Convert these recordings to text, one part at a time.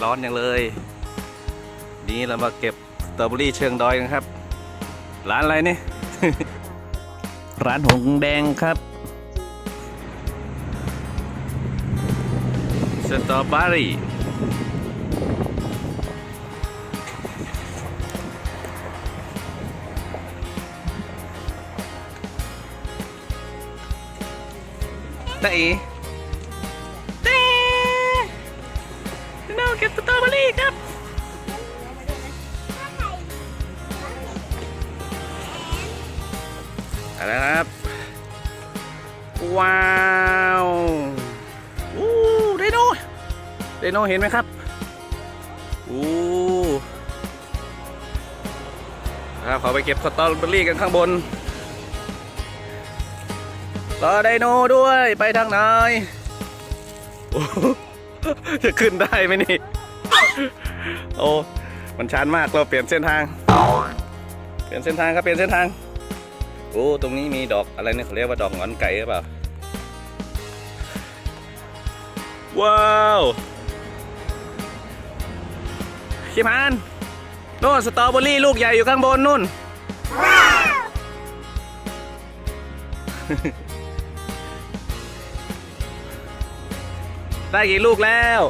ศร้อนอย่างเลย นี่เรามาเก็บสตรอเบอรี่เชิงดอยกันครับ ร้านอะไรนี่ ร้านหงแดงครับสตรอเบอรี่ตาเอ อะไรนะครับ ว้าวอู้ไดโนไดโนเห็นไหมครับอู้ครับขอไปเก็บสตรอเบอรี่กันข้างบนรอไดโนด้วยไปทางไหนจะขึ้นได้ไหมนี่ โอ้ มันชันมากเราเปลี่ยนเส้นทาง เปลี่ยนเส้นทางครับ เปลี่ยนเส้นทาง อ้ตรงนี้มีดอกอะไรเนี่ยเขาเรียกว่าดอกหงอนไก่หรือเปล่า ว้าวขี้พานโน่นสตรอเบอรี่ลูกใหญ่อยู่ข้างบนนู่น ได้กี่ลูกแล้ว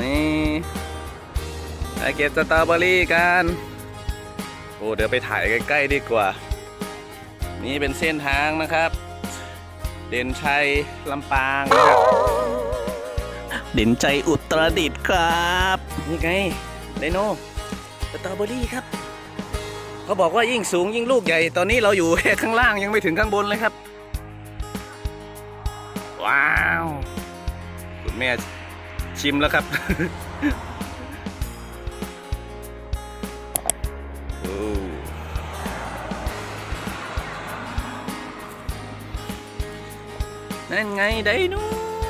นี่ไปเก็บสตรอเบอรี่กัน อ้เดี๋ยวไปถ่ายใกล้ๆดีกว่า นี่เป็นเส้นทางนะครับ เด่นชัยลำปางนะครับ เด่นใจอุตรดิตถ์ครับนี่ไงไดโนสตรอเบอรี่ครับเขาบอกว่ายิ่งสูงยิ่งลูกใหญ่ ตอนนี้เราอยู่แค่ข้างล่างยังไม่ถึงข้างบนเลยครับ ว้าว คุณแม่ชิมแล้วครับ นั่นไงไดโน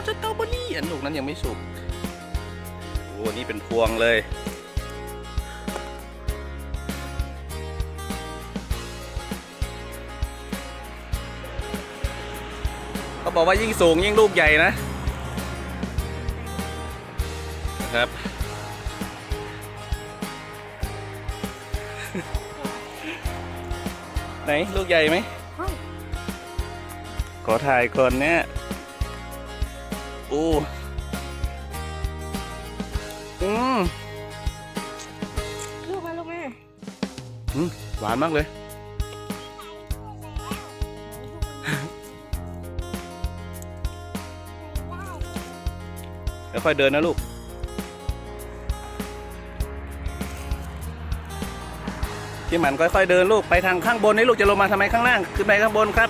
สตรอเบอรี่อันลูกนั้นยังไม่สุกโอ้นี่เป็นพวงเลย เขาบอกว่ายิ่งสูงยิ่งลูกใหญ่นะนะครับ ไหนลูกใหญ่ไหม ขอถ่ายก่อนเนี่ยอู้อืมลูกมาลูกแม่อืมหวานมากเลยค่อยๆเดินนะลูก ที่หมันค่อยๆเดินลูกไปทางข้างบนนี่ลูกจะลงมาทำไมข้างล่างขึ้นไปข้างบนครับ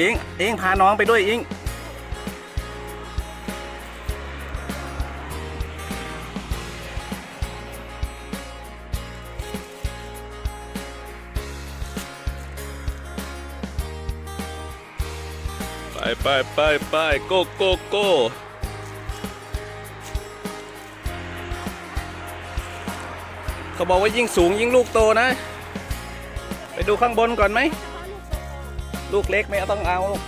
อิงอิงพาน้องไปด้วยอิงไปไปไปไปโกโกโก เขาบอกว่ายิ่งสูงยิ่งลูกโตนะ ไปดูข้างบนก่อนไหม ลูกเล็กไม่ต้องเอาลูก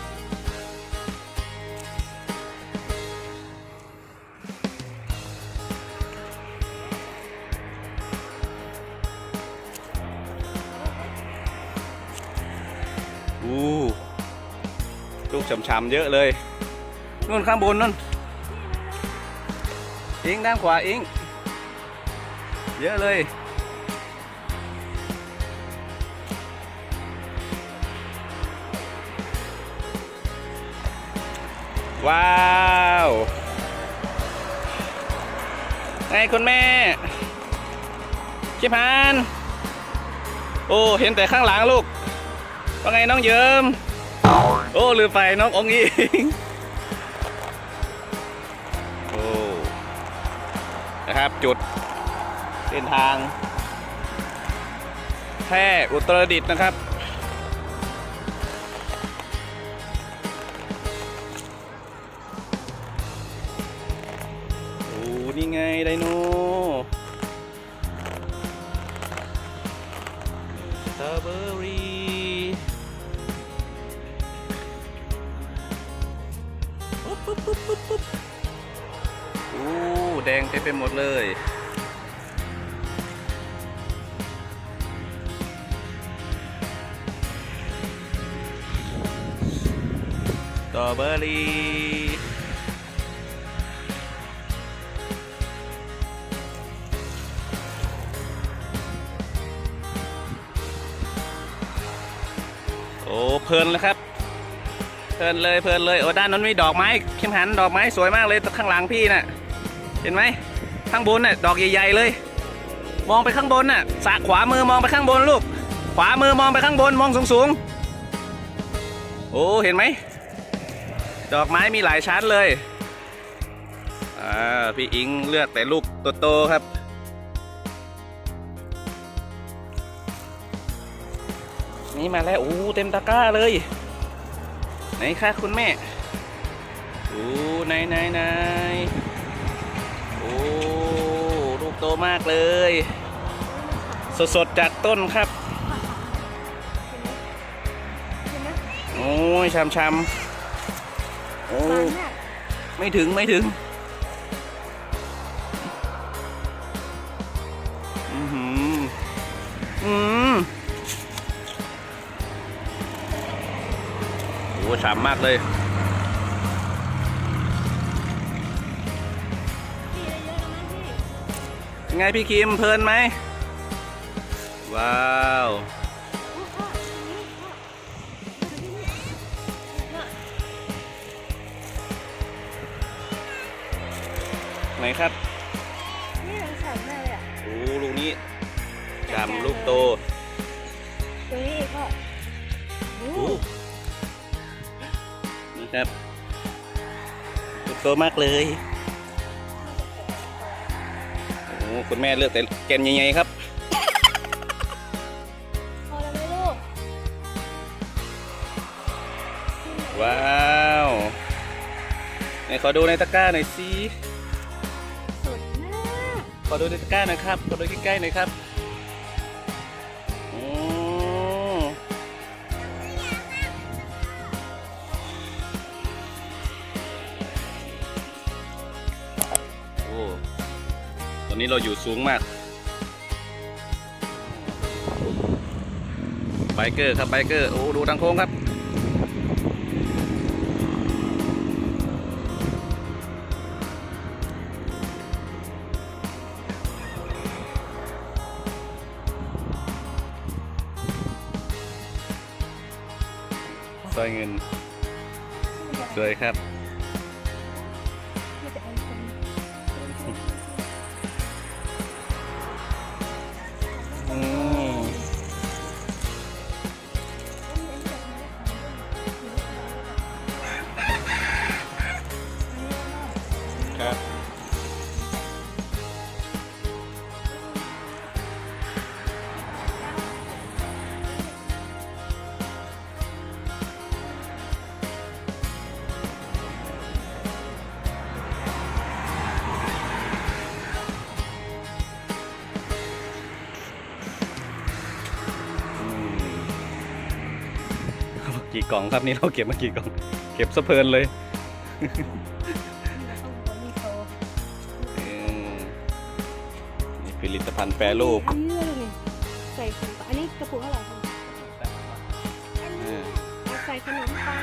อู้ลูกฉ่ำๆเยอะเลยนู่นข้างบนนู่นอิงด้านขวาอิงเยอะเลย ว้าวไงคุณแม่ชิพานโอ้ เห็นแต่ข้างหลังลูก ว่าไงน้องเยิมโอ้ลืมไปน้ององอีงโอ้นะครับจุดเส้นทางแพร่อุตรดิตถ์นะครับ ตรอเบอรี่ปุ๊บปุ๊บปุ๊บปุ๊บอู้แดงเต็มไปหมดเลยสตรอเบอรี่ เพลินเลยครับ เพลินเลยเพลินเลยโอ้ด้านนั้นมีดอกไม้เข้มหันดอกไม้สวยมากเลยข้างหลังพี่น่ะ เห็นไหมข้างบนน่ะดอกใหญ่ ๆเลย มองไปข้างบนน่ะสะขวามือมองไปข้างบนลูก ขวามือมองไปข้างบนมองสูงๆโอ้เห็นไหมดอกไม้มีหลายชั้นเลย อ่า พี่อิงเลือกแต่ลูกโตๆครับ นี่มาแล้วโอ้เต็มตะกร้าเลย ไหนคะคุณแม่โอ้ไหนไหนไหนโอ้ลูกโตมากเลย สดๆจากต้นครับเห็นไหมโอ้ยช้ำๆโอ้หวานมากไม่ถึงไม่ถึง ฉ่ำมากเลยพี่เยอะๆนะพี่ไงพี่คิมเพลินไหม ว้าวโอ้พ่อตรงนี้พ่อมาดูนี่พ่อไหนครับนี่มันฉ่ำมากเลยอะโอ้ลูกนี้ฉ่ำลูกโต ตรงนี้อีก ครับลูกโตมากเลยโอ้คุณแม่เลือกแต่แกนใหญ่ๆครับพอแล้วไหมลูกว้าวไหนขอดูในตะกร้าหน่อยสิสดมากขอดูในตะกร้าหน่อยครับขอดูใกล้ๆหน่อยครับ นี้เราอยู่สูงมากไบเกอร์ครับไบเกอร์โอ้ดูทางโค้งครับ ซอยเงินสวยครับ กี่กล่องครับนี่เราเก็บมากี่กล่อง เก็บสะเพลินเลยมีโชว์อืมนี่ผลิตภัณฑ์แปรรูปอันนี้เลยไงใส่ขนมปังอันนี้กระปุกเท่าไหร่คะอ่าเอาใส่ขนมปัง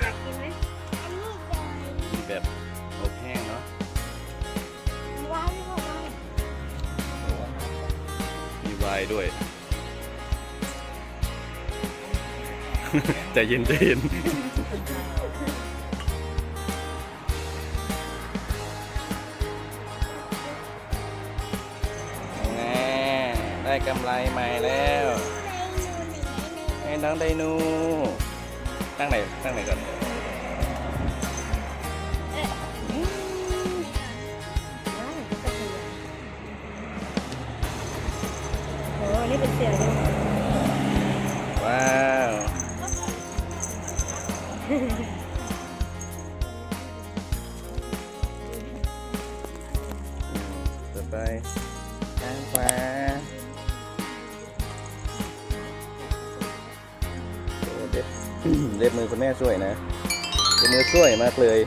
อยากกินไหมอันนี้เลยมีแบบอบแห้งเนาะว้าวนี่พ่อว้าวมีไวน์ด้วย ใจเย็นใจเย็นแน่ได้กำไรใหม่แล้วให้น้องไดนูตั้งไหนตั้งไหนก่อนโอ้นี่เป็นเสียงว้าว ต่อไปทางขวาเล็บเล็บมือคุณแม่ช่วยนะเล็บมือช่วยมากเลย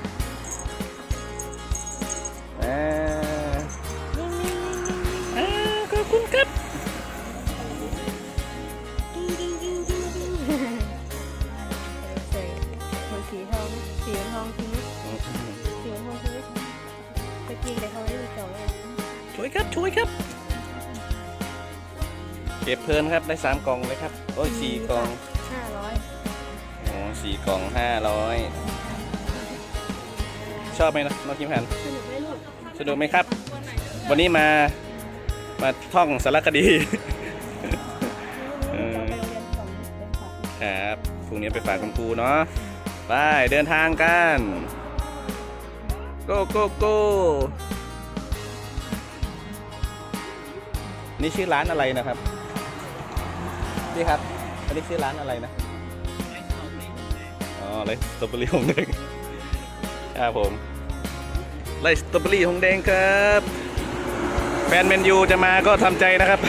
ยครับ เก็บเพลินครับได้สามกล่องเลยครับ โอ้ยสี่กล่องห้าร้อยโอ้สี่กล่องห้าร้อยชอบไหมนะน้องคิมหันสนุกไหมลูกสนุกไหมครับ วันนี้มา มาท่องสารคดีเออไปโรงเรียนสองเป็นฝากครับพรุ่งนี้ไปฝากคุณครูเนาะไปเดินทางกันโกโนี่ชื่อร้านอะไรนะครับพี่ครับ อันนี้ชื่อร้านอะไรนะ อ๋อไรสตรอเบอรี่หงแดงครับผมไรสตรอเบอรี่หงแดงครับ แฟนแมนยูจะมาก็ทำใจนะครับ